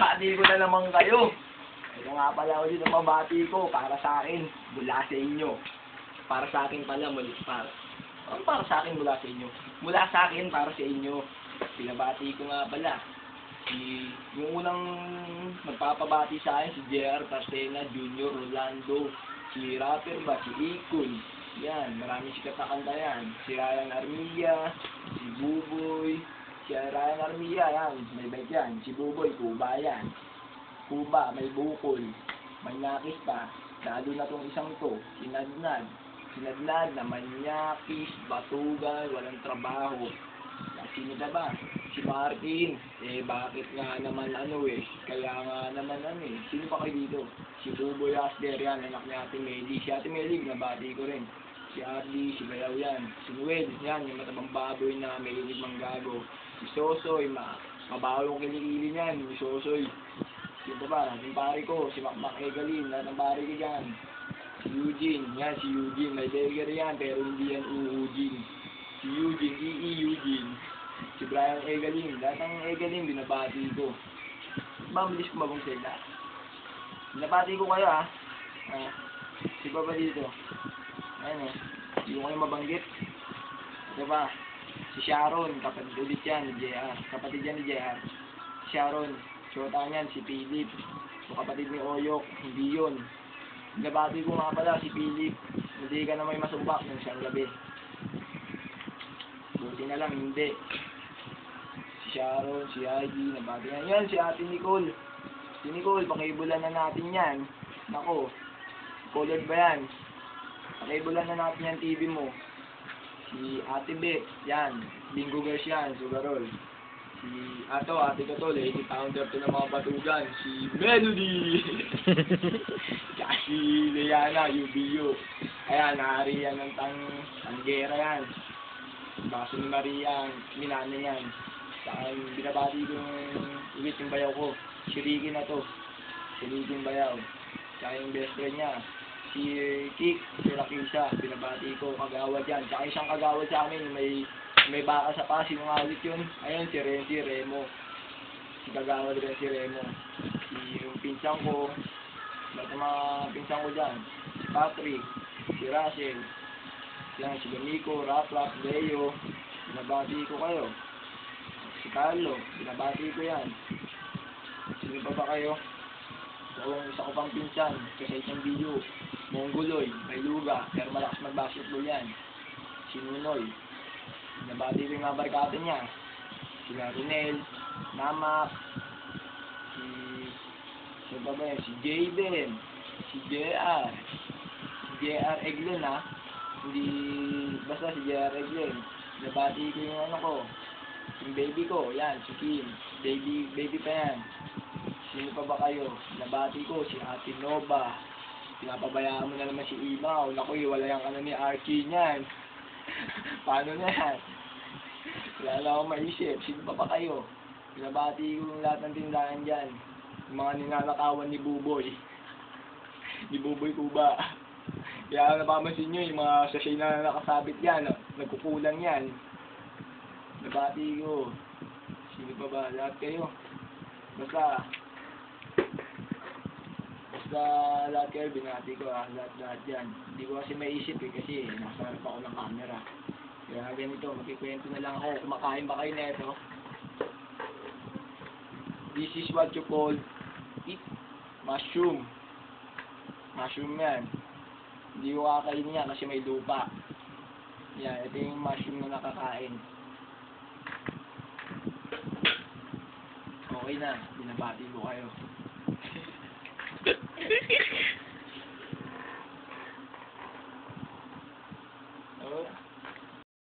Binabati ko na naman kayo. Ito nga pala ulit ang mabati ko para sa akin, mula sa inyo. Para sa akin pala, muli para. Ano para sa akin mula sa inyo? Mula sa akin para sa inyo. Pinabati ko nga pala. Si, yung unang magpapabati sa akin, si JR Pastena Jr. Rolando. Si rapper ba? Si Ikon. Yan, marami sikat na kanta yan. Si Ryan Armilla, si Buboy, si Ryan Armilla, yan, may bike yan. Si Buboy, Kuba yan. Kuba, may bukol. May nakis pa. Lalo na tong isang to, sinadnad. Sinadnad na manyakis, batugan, walang trabaho. Ah, Sino na ba? Si Martin. Eh, bakit nga naman ano eh. Kaya nga naman ano eh. Sino pa kayo dito? Si Buboy Asder yan, anak ni Ate Meli. Si Ate Meli, nabati ko rin. Si Arlie, si Bayaw yan. Si Noel, yan, yung matabang baboy na may linig manggago. Si Sosoy, ma mabaho yung kilikili niyan. Si Sosoy. Sino pa ba? Yung pare ko, si Makmak Egalin, lahat ng pare ko dyan. Si Eugene, yan, si Eugene. May burger yan, pero hindi yan Eugene. Si Eugene, E.E. Eugene. Si Brian Egalin, lahat ng Egalin, binabati ko. Ba, bilis ko mabong sila. Binabati ko kayo, ah. Ah, si Baba dito. Ayun, eh. Hindi ko kayo mabanggit. Ito ba? Si Sharon, kapatid ulit yan ni JR. Kapatid yan ni JR. Sharon, Shota niyan, si Philip. So, kapatid ni Oyok, hindi yun. Nabati ko nga pala si Philip. Hindi ka na may masumpak ng siyang gabi. Buti na lang, hindi. Si Sharon, si Heidi, nabati yan. Yan, si Ate Nicole. Si Nicole, pakibulan na natin yan. Nako, colored ba yan? Pakibulan na natin yan TV mo. Si Ate Be, yan. Bingo girls yan, Sugarol. Si Ato, Ate Kato, lady founder to ng mga batugan. Si Melody! Si Leana, UBU. Ayan, naari yan ng tang tanggera yan. Baso ni Maria, minana yan. Saka yung binabati ko yung ulit yung bayaw ko. Si Ricky na to. Si Ricky yung bayaw. Tsaka yung best friend niya. Si Kik, si Rakisa, binabati ko, kagawad yan. Tsaka isang kagawad sa amin, may may baka sa pasi, yung awit yun. Ayun, si Renzi Remo. Si kagawad rin si Remo. Si yung pinsang ko, lahat mga pinsang ko dyan. Si Patrick, si Russell, yan, si Domiko, Raplap, Leo, binabati ko kayo. Si Carlo, binabati ko yan. Sino pa ba kayo? So, isa ko pang pinsan, kasi isang video, Mongoloy, Bayluga, pero malakas mag-basketball yan. Si Nunoy, binabati ko mga barkada niya. Si Ronel, Namak, si, sino pa ba yan? Si Jaden, si JR, si JR Eglon ha, hindi, basta si JR Eglon. Nabati ko yung ano ko, yung baby ko, yan, si Kim, baby, baby pa yan. Sino pa ba kayo? Nabati ko si Ate Nova. Pinapabayaan mo na naman si Imaw. Naku, iwalayan ka na ni Archie niyan. Paano na yan? Wala na akong maisip. Sino pa ba kayo? Pinabati ko yung lahat ng tindahan dyan. Yung mga ninanakawan ni Buboy. ni Buboy Kuba. Kaya napapansin nyo, yung mga sachet na nakasabit yan, nagkukulang yan. Nabati ko. Sino pa ba? Lahat kayo. Basta, basta lahat kayo binati ko ah, lahat lahat yan. Hindi ko kasi maisip eh, kasi nasa harap ako ng camera. Kaya ganito, magkikwento na lang ako. Kumakain ba kayo neto? This is what you call eat mushroom. Mushroom yan. Hindi ko kakainin yan kasi may lupa. Yan, ito yung mushroom na nakakain. Okay na, binabati ko kayo.